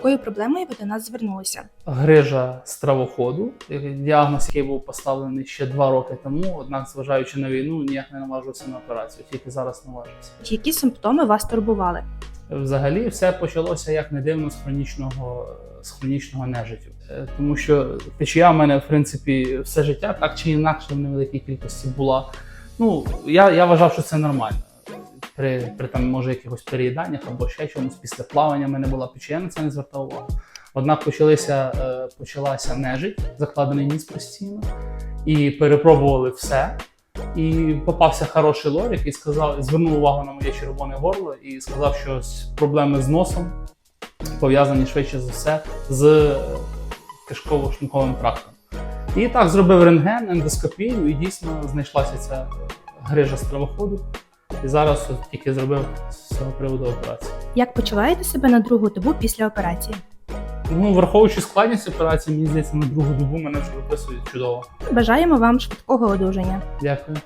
Якою проблемою ви до нас звернулися? Грижа стравоходу, діагноз, який був поставлений ще два роки тому, однак, зважаючи на війну, ніяк не наважився на операцію, тільки зараз наважився. Які симптоми вас турбували? Взагалі, все почалося як не дивно з хронічного з хронічного нежиттю, Е, тому що течія в мене в принципі все життя так чи інакше в невеликій кількості була. Ну я, я вважав, що це нормально. При, при там може якихось переїданнях або ще чомусь після плавання в мене була печія, на це не звертав увагу. Однак почалися, е, почалася нежить, закладений ніс постійно, і перепробували все. І попався хороший лор, який сказав, звернув увагу на моє червоне горло і сказав, що проблеми з носом пов'язані швидше за все з е, кишково-шлунковим трактом. І так зробив рентген, ендоскопію, і дійсно знайшлася ця грижа стравоходу. І зараз от тільки зробив з цього приводу операцію. Як почуваєте себе на другу добу після операції? Ну, враховуючи складність операції, мені здається, на другу добу мене вже виписують чудово. Бажаємо вам швидкого одужання. Дякую.